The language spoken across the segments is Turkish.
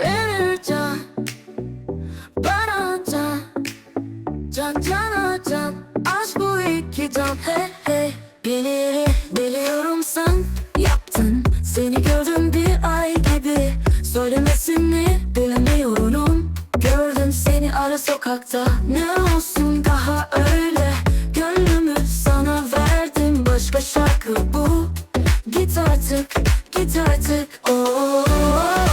Verir can Bana can Can cana can Aşk bu iki can. Hey hey Bili, biliyorum sen. Yaptın Seni gördüm bir ay gibi. Söylemesini bilemiyorum. Gördüm seni ara sokakta. Ne olsun daha öyle. Gönlümü sana verdim Başka şarkı bu. Git artık, git artık. Oh, hmm,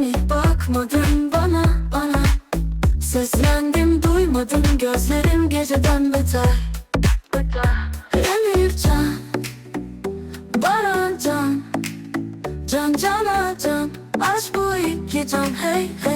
seni bakmadın bana bana. Seslendim duymadın gözlerim geceden beter. Emir can Baran can. Can cana can Aşk bu iki can hey hey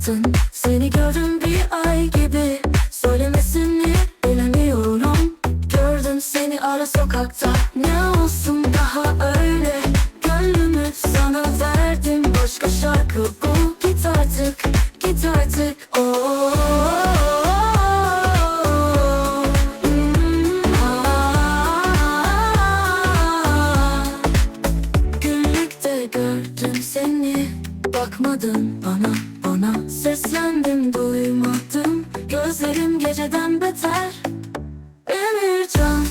yaptın? Seni gördüm bir ay gibi. Söylemesini bilemiyorum. Gördüm seni ara sokakta. Ne olsun daha öyle? Gönlümü sana verdim. Başka şarkı bu. Git artık, git artık. Oh. gördüm seni. Bakmadın bana. Sana seslendim duymadım. Gözlerim geceden beter. Emircan.